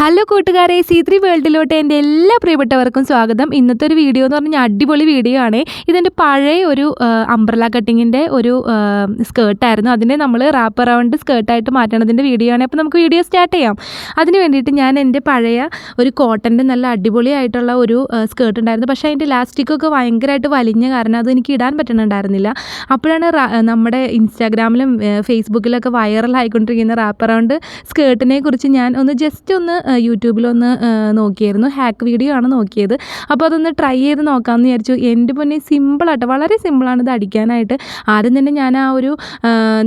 Hello കൂട്ടുകാരെ C three വേൾഡിലോട്ട് എന്റെ എല്ലാ പ്രിയപ്പെട്ടവർക്കും സ്വാഗതം. ഇന്നത്തെ ഒരു വീഡിയോ എന്ന് പറഞ്ഞാൽ അടിപൊളി വീഡിയോ ആണ്. ഇതെന്റെ പഴയ ഒരു അംബ്രല കട്ടിങ്ങിന്റെ ഒരു സ്കേർട്ടായിരുന്നു അതിനെ നമ്മൾ റാപ്പ് അറൗണ്ട് സ്കേർട്ടായിട്ട് മാറ്റണതിന്റെ വീഡിയോ ആണ്. അപ്പോൾ നമുക്ക് വീഡിയോ സ്റ്റാർട്ട് ചെയ്യാം. അതിന് വേണ്ടിയിട്ട് ഞാൻ എന്റെ പഴയ ഒരു കോട്ടന്റെ നല്ല അടിപൊളിയായിട്ടുള്ള ഒരു സ്കേർട്ട് ഉണ്ടായിരുന്നു. പക്ഷേ അതിന്റെ ലാസ്റ്റിക്കൊക്കെ ഭയങ്കരമായിട്ട് വലിഞ്ഞ കാരണം അത് എനിക്ക് ഇടാൻ പറ്റണുണ്ടായിരുന്നില്ല. അപ്പോഴാണ് നമ്മുടെ ഇൻസ്റ്റാഗ്രാമിലും ഫേസ്ബുക്കിലൊക്കെ വൈറലായിക്കൊണ്ടിരിക്കുന്ന റാപ്പ് അറൗണ്ട് സ്കേർട്ടിനെ കുറിച്ച് ഞാൻ ഒന്ന് ജസ്റ്റ് ഒന്ന് യൂട്യൂബിലൊന്ന് നോക്കിയായിരുന്നു. ഹാക്ക് വീഡിയോ ആണ് നോക്കിയത്. അപ്പോൾ അതൊന്ന് ട്രൈ ചെയ്ത് നോക്കാമെന്ന് വിചാരിച്ചു. എന്റെ പൊന്നെ സിമ്പിളായിട്ട് വളരെ സിമ്പിളാണ് ഇത് അടിക്കാനായിട്ട്. ആദ്യം തന്നെ ഞാൻ ആ ഒരു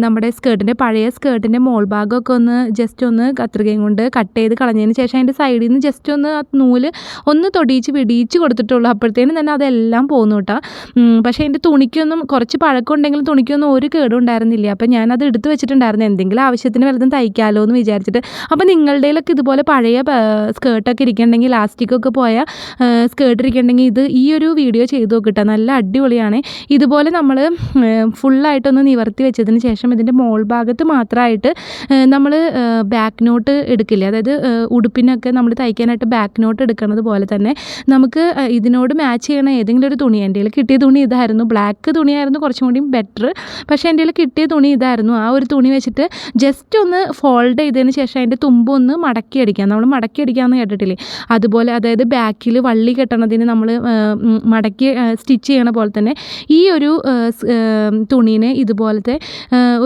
നമ്മുടെ സ്കേർട്ടിന്റെ പഴയ സ്കേർട്ടിന്റെ മോൾ ഭാഗമൊക്കെ ഒന്ന് ജസ്റ്റ് ഒന്ന് കത്രികയും കൊണ്ട് കട്ട് ചെയ്ത് കളഞ്ഞതിന് ശേഷം അതിന്റെ സൈഡിൽ നിന്ന് ജസ്റ്റ് ഒന്ന് നൂൽ ഒന്ന് തൊടിയിച്ച് പിടിയിച്ച് കൊടുത്തിട്ടുള്ളൂ. അപ്പോഴത്തേനും തന്നെ അതെല്ലാം പോന്നു കേട്ടോ. പക്ഷേ എന്റെ തുണിക്കൊന്നും കുറച്ച് പഴക്കമുണ്ടെങ്കിലും തുണിക്കൊന്നും ഒരു കേടും ഉണ്ടായിരുന്നില്ല. അപ്പോൾ ഞാനത് എടുത്ത് വെച്ചിട്ടുണ്ടായിരുന്നു. എന്തെങ്കിലും ആവശ്യത്തിന് വലുതും തയ്ക്കാമല്ലോ എന്ന് വിചാരിച്ചിട്ട്. അപ്പോൾ നിങ്ങളുടെയിലൊക്കെ ഇതുപോലെ പ- സ്കേർട്ടൊക്കെ ഇരിക്കണമെങ്കിൽ ലാസ്റ്റിക്കൊക്കെ പോയ സ്കേർട്ട് ഇരിക്കണമെങ്കിൽ ഇത് ഈ ഒരു വീഡിയോ ചെയ്ത് നോക്കിട്ടോ നല്ല അടിപൊളിയാണ്. ഇതുപോലെ നമ്മൾ ഫുള്ളായിട്ടൊന്ന് നിവർത്തി വെച്ചതിന് ശേഷം ഇതിന്റെ മോൾ ഭാഗത്ത് മാത്രമായിട്ട് നമ്മൾ ബാക്ക് നോട്ട് എടുക്കില്ലേ? അതായത് ഉടുപ്പിനൊക്കെ നമ്മൾ തയ്ക്കാനായിട്ട് ബാക്ക് നോട്ട് എടുക്കുന്നത് പോലെ തന്നെ നമുക്ക് ഇതിനോട് മാച്ച് ചെയ്യണ ഏതെങ്കിലും ഒരു തുണി എന്റെ കിട്ടിയ തുണി ഇതായിരുന്നു. ബ്ലാക്ക് തുണിയായിരുന്നു കുറച്ചും കൂടി ബെറ്റർ പക്ഷേ എന്റെ കിട്ടിയ തുണി ഇതായിരുന്നു. ആ ഒരു തുണി വെച്ചിട്ട് ജസ്റ്റ് ഒന്ന് ഫോൾഡ് ചെയ്തതിന് ശേഷം അതിന്റെ തുമ്പൊന്ന് മടക്കി അടിക്കാം. നമ്മൾ മടക്കി അടിക്കാമെന്ന് കേട്ടിട്ടില്ലേ? അതുപോലെ അതായത് ബാക്കിൽ വള്ളി കെട്ടണതിന് നമ്മൾ മടക്കി സ്റ്റിച്ച് ചെയ്യണ പോലെ തന്നെ ഈ ഒരു തുണീനെ ഇതുപോലത്തെ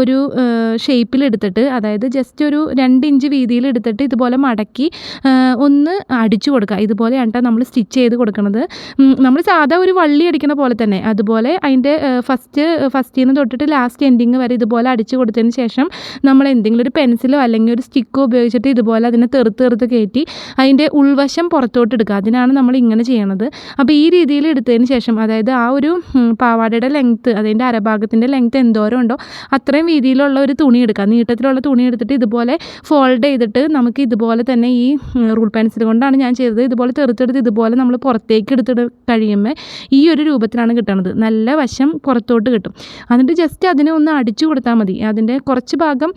ഒരു ഷേപ്പിലെടുത്തിട്ട് അതായത് ജസ്റ്റ് ഒരു രണ്ട് ഇഞ്ച് വീതിയിൽ എടുത്തിട്ട് ഇതുപോലെ മടക്കി ഒന്ന് അടിച്ചു കൊടുക്കുക. ഇതുപോലെയാണ് കേട്ടോ നമ്മൾ സ്റ്റിച്ച് ചെയ്ത് കൊടുക്കുന്നത് നമ്മൾ സാധാ ഒരു വള്ളി അടിക്കുന്ന പോലെ തന്നെ. അതുപോലെ അതിന്റെ ഫസ്റ്റ് ഫസ്റ്റിൽ നിന്ന് തൊട്ടിട്ട് ലാസ്റ്റ് എൻഡിങ് വരെ ഇതുപോലെ അടിച്ചു കൊടുത്തതിന് ശേഷം നമ്മൾ എന്തെങ്കിലും ഒരു പെൻസിലോ അല്ലെങ്കിൽ ഒരു സ്റ്റിക്കോ ഉപയോഗിച്ചിട്ട് ഇതുപോലെ അതിനെ തെറുത്ത് തെറുത്ത് കയറ്റി അതിന്റെ ഉൾവശം പുറത്തോട്ട് എടുക്കുക. അതിനാണ് നമ്മൾ ഇങ്ങനെ ചെയ്യണത്. അപ്പോൾ ഈ രീതിയിൽ എടുത്തതിന് ശേഷം അതായത് ആ ഒരു പാവാടയുടെ ലെങ്ത്ത് അതിന്റെ അരഭാഗത്തിന്റെ ലെങ്ത്ത് എന്തോരം ഉണ്ടോ അത്രയും വീതിയിലുള്ള ഒരു തുണി എടുക്കുക. നീട്ടത്തിലുള്ള തുണി എടുത്തിട്ട് ഇതുപോലെ ഫോൾഡ് ചെയ്തിട്ട് നമുക്ക് ഇതുപോലെ തന്നെ ഈ റൂൾ പെൻസിൽ കൊണ്ടാണ് ഞാൻ ചെയ്തത്. ഇതുപോലെ തെറുത്തെടുത്ത് ഇതുപോലെ നമ്മൾ പുറത്തേക്ക് എടുത്തിട്ട് കഴിയുമ്പോൾ ഈ ഒരു രൂപത്തിലാണ് കിട്ടുന്നത് നല്ല വശം പുറത്തോട്ട് കിട്ടും. എന്നിട്ട് ജസ്റ്റ് അതിനെ ഒന്ന് അടിച്ചു കൊടുത്താൽ മതി. അതിന്റെ കുറച്ച് ഭാഗം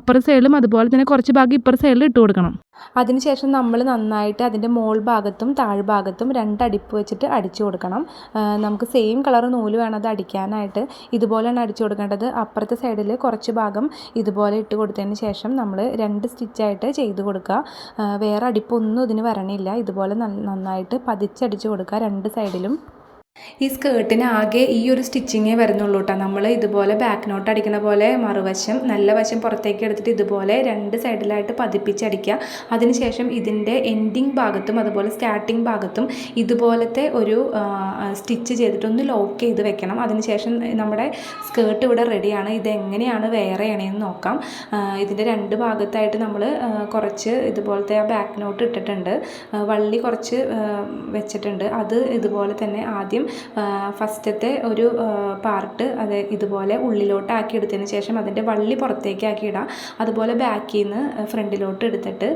അപ്പുറ സൈഡിലും അതുപോലെ തന്നെ കുറച്ച് ഭാഗം ഇപ്പുറ സൈഡിലും ഇട്ട് കൊടുക്കണം. അതിനുശേഷം നമ്മൾ നന്നായിട്ട് അതിന്റെ മോൾ ഭാഗത്തും താഴ്ഭാഗത്തും രണ്ടടിപ്പ് വെച്ചിട്ട് അടിച്ചു കൊടുക്കണം. നമുക്ക് സെയിം കളർ നൂൽ വേണം അത് അടിക്കാനായിട്ട്. ഇതുപോലെയാണ് അടിച്ചു കൊടുക്കേണ്ടത്. അപ്പുറത്തെ സൈഡിൽ കുറച്ച് ഭാഗം ഇതുപോലെ ഇട്ട് കൊടുത്തതിന് ശേഷം നമ്മൾ രണ്ട് സ്റ്റിച്ചായിട്ട് ചെയ്ത് കൊടുക്കുക. വേറെ അടിപ്പൊന്നും ഇതിന് വരണില്ല. ഇതുപോലെ നന്ന- നന്നായിട്ട് പതിച്ചടിച്ച് കൊടുക്കുക രണ്ട് സൈഡിലും ഈ സ്കേർട്ടിന് ആകെ ഈ ഒരു സ്റ്റിച്ചിങ്ങേ വരുന്നുള്ളൂ കേട്ടോ നമ്മൾ ഇതുപോലെ ബാക്ക് നോട്ട് അടിക്കുന്ന പോലെ മറുവശം നല്ല വശം പുറത്തേക്ക് എടുത്തിട്ട് ഇതുപോലെ രണ്ട് സൈഡിലായിട്ട് പതിപ്പിച്ചടിക്കുക അതിനുശേഷം ഇതിന്റെ എൻഡിങ് ഭാഗത്തും അതുപോലെ സ്റ്റാർട്ടിങ് ഭാഗത്തും ഇതുപോലത്തെ ഒരു സ്റ്റിച്ച് ചെയ്തിട്ടൊന്ന് ലോക്ക് ചെയ്ത് വെക്കണം. അതിനുശേഷം നമ്മുടെ സ്കേർട്ട് ഇവിടെ റെഡിയാണ് ഇതെങ്ങനെയാണ് വെയർ ചെയ്യണമെന്ന് നോക്കാം. ഇതിന്റെ രണ്ട് ഭാഗത്തായിട്ട് നമ്മൾ കുറച്ച് ഇതുപോലത്തെ ബാക്ക് നോട്ട് ഇട്ടിട്ടുണ്ട്. വള്ളി കുറച്ച് വെച്ചിട്ടുണ്ട്. അത് ഇതുപോലെ തന്നെ ആദ്യം ഫസ്റ്റത്തെ ഒരു പാർട്ട് അത് ഇതുപോലെ ഉള്ളിലോട്ട് ആക്കി എടുത്തതിന് ശേഷം അതിന്റെ വള്ളി പുറത്തേക്ക് ആക്കി ഇടാം. അതുപോലെ ബാക്കിൽ നിന്ന് ഫ്രണ്ടിലോട്ട് എടുത്തിട്ട്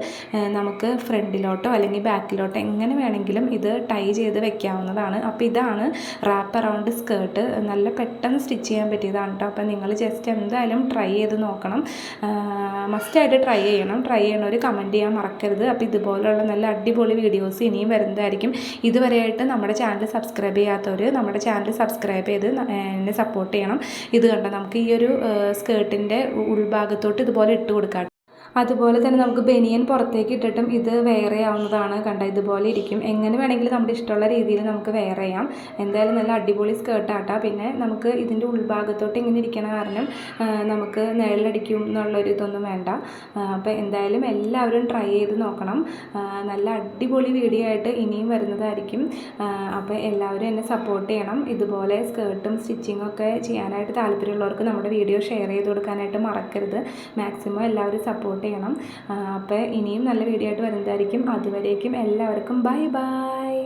നമുക്ക് ഫ്രണ്ടിലോട്ടോ അല്ലെങ്കിൽ ബാക്കിലോട്ടോ എങ്ങനെ വേണമെങ്കിലും ഇത് ടൈ ചെയ്ത് വെക്കാവുന്നതാണ്. അപ്പോൾ ഇതാണ് റാപ്പ് അറൗണ്ട് സ്കേർട്ട് നല്ല പെട്ടെന്ന് സ്റ്റിച്ച് ചെയ്യാൻ പറ്റിയതാണ് കേട്ടോ അപ്പോൾ നിങ്ങൾ ജസ്റ്റ് എന്തായാലും ട്രൈ ചെയ്ത് നോക്കണം. മസ്റ്റായിട്ട് ട്രൈ ചെയ്യണം. ട്രൈ ചെയ്യണവർ കമന്റ് ചെയ്യാൻ മറക്കരുത്. അപ്പോൾ ഇതുപോലുള്ള നല്ല അടിപൊളി വീഡിയോസ് ഇനിയും വരുന്നതായിരിക്കും. ഇതുവരെയായിട്ട് നമ്മുടെ ചാനൽ സബ്സ്ക്രൈബ് ചെയ്യാത്തവർ നമ്മുടെ ചാനൽ സബ്സ്ക്രൈബ് ചെയ്ത് എന്നെ സപ്പോർട്ട് ചെയ്യണം. ഇത് കണ്ട നമുക്ക് ഈ ഒരു സ്കേർട്ടിന്റെ ഉൾഭാഗത്തോട്ട് ഇതുപോലെ ഇട്ട് കൊടുക്കാം അതുപോലെ തന്നെ നമുക്ക് ബനിയൻ പുറത്തേക്ക് ഇട്ടിട്ടും ഇത് വെയർ ചെയ്യാവുന്നതാണ്. കണ്ട ഇതുപോലെ ഇരിക്കും. എങ്ങനെ വേണമെങ്കിലും നമ്മുടെ ഇഷ്ടമുള്ള രീതിയിൽ നമുക്ക് വെയർ ചെയ്യാം. എന്തായാലും നല്ല അടിപൊളി സ്കേർട്ടാട്ടാ പിന്നെ നമുക്ക് ഇതിന്റെ ഉൾഭാഗത്തോട്ട് ഇങ്ങനെ ഇരിക്കണ കാരണം നമുക്ക് നിഴലടിക്കും എന്നുള്ളൊരു ഇതൊന്നും വേണ്ട. അപ്പോൾ എന്തായാലും എല്ലാവരും ട്രൈ ചെയ്ത് നോക്കണം. നല്ല അടിപൊളി വീഡിയോ ആയിട്ട് ഇനിയും വരുന്നതായിരിക്കും. അപ്പോൾ എല്ലാവരും എന്നെ സപ്പോർട്ട് ചെയ്യണം. ഇതുപോലെ സ്കേർട്ടും സ്റ്റിച്ചിങ്ങും ഒക്കെ ചെയ്യാനായിട്ട് താല്പര്യമുള്ളവർക്ക് നമ്മുടെ വീഡിയോ ഷെയർ ചെയ്ത് കൊടുക്കാനായിട്ട് മറക്കരുത്. മാക്സിമം എല്ലാവരും സപ്പോർട്ട് ചെയ്യണം. അപ്പോൾ ഇനിയും നല്ല വീഡിയോ ആയിട്ട് വരുന്നതായിരിക്കും. അതുവരേക്കും എല്ലാവർക്കും ബൈ ബൈ.